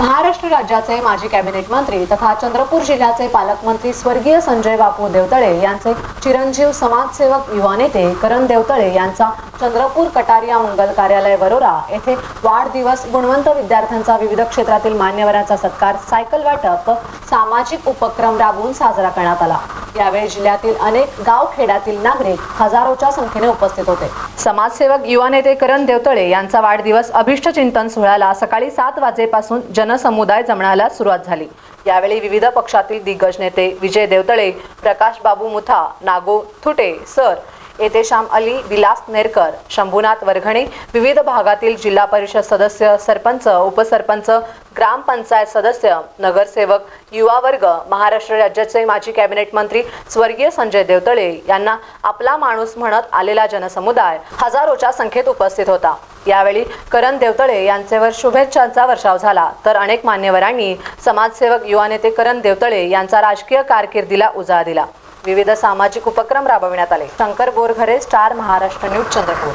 महाराष्ट्र राज्याचे माजी कॅबिनेट मंत्री तथा चंद्रपूर जिल्ह्याचे पालकमंत्री स्वर्गीय संजय बापू देवतळे यांचे चिरंजीव समाजसेवक युवा नेते करण देवतळे यांचा चंद्रपूर कटारिया मंगल कार्यालय वरोरा येथे वाढदिवस गुणवंत विद्यार्थ्यांचा विविध क्षेत्रातील मान्यवरांचा सत्कार सायकल वाटप सामाजिक उपक्रम राबवून साजरा करण्यात आला. यावेळी जिल्ह्यातील अनेक गाव खेड्यातील नागरिक हजारोच्या संख्येने उपस्थित होते. समाजसेवक युवा नेते करण देवतळे यांचा वाढदिवस अभिष्ट चिंतन सोहळ्याला सकाळी सात वाजेपासून जनसमुदाय जमण्याला सुरुवात झाली. यावेळी विविध पक्षातील दिग्गज नेते विजय देवतळे प्रकाश बाबू मुथा नागो थुटे सर येतेश्याम अली विलास नेरकर शंभूनाथ वरघणे विविध भागातील जिल्हा परिषद सदस्य सरपंच उपसरपंच ग्रामपंचायत सदस्य नगरसेवक युवा वर्ग महाराष्ट्र राज्याचे माजी कॅबिनेट मंत्री स्वर्गीय संजय देवतळे यांना आपला माणूस म्हणत आलेला जनसमुदाय हजारोच्या संख्येत उपस्थित होता. यावेळी करण देवतळे यांचेवर शुभेच्छांचा वर्षाव झाला. तर अनेक मान्यवरांनी समाजसेवक युवा नेते करण देवतळे यांचा राजकीय कारकिर्दीला उजाळा दिला. विविध सामाजिक उपक्रम राबविण्यात आले. Shankar Borghare Star Maharashtra News Chandrapur.